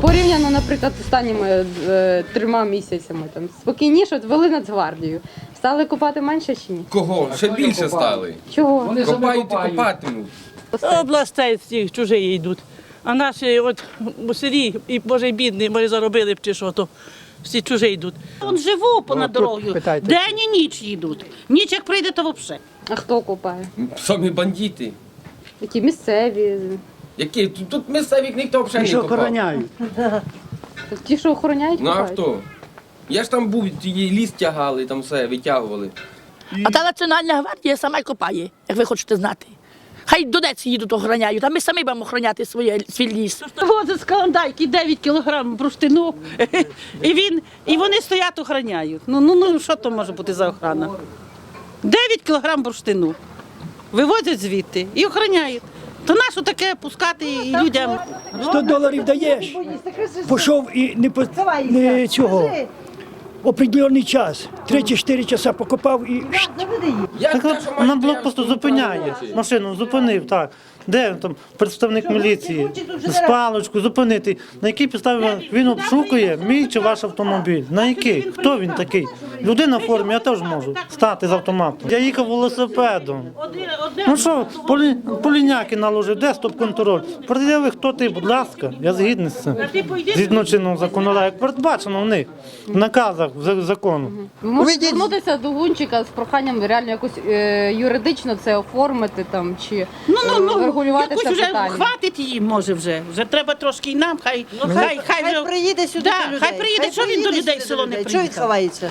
Порівняно, наприклад, з останніми е, трьома місяцями там спокійніше от ввели Нацгвардію. Стали купати менше чи ні? Кого? Ще більше стали. Чого? Вони Копають і копатимуть. Областей ці чужі йдуть. А наші от у селі, і може й бідні, може заробили б чи що, то всі чужі йдуть. Он живу понад дорогою. питайте. День і ніч їдуть. Ніч як прийде, то взагалі. А хто купає? Самі бандити. Які місцеві? Які? Тут, тут місцевих ніхто взагалі Що не копав. охороняють? Ті, що охороняють, Ну а купають? хто? Я ж там був, ті ліс тягали, там все, витягували. А та Національна гвардія сама копає, як ви хочете знати. Хай Донець їдуть охороняють, а ми самі будемо охороняти своє, свій ліс. Возить з каландайки 9 кілограм бурштину, і, він, і вони стоять охороняють. Ну, ну, ну що то може бути за охрана? 9 кілограм бурштину. Вивозять звідти і охороняють. То нащо таке пускати і людям? 100 доларів даєш, пішов і не, по, не цього. Определений час, 3-4 часа покопав і Так от що на блокпосту зупиняє. Машину зупинив, так. Де там представник міліції? З паличку зупинити. На якій підставі він обшукує мій чи ваш автомобіль? На який? Хто він такий? Людина в формі, я теж можу стати з автоматом. Я їхав велосипедом. Ну що, полі, поліняки наложив, де стоп-контроль? Пред'яви, хто ти, будь ласка, я згідний з цим. Згідно чинного законодавства, як передбачено в них, в наказах в закону. Ви можете звернутися до Гунчика з проханням реально якось е, юридично це оформити там чи Ну, ну, е, ну, врегулювати якось це вже питання. хватить її, може вже. Вже треба трошки і нам, хай, хай, хай, Хай вже- приїде сюди Да, до людей. хай приїде, що він до людей в село не Чого він приїхав? ховається?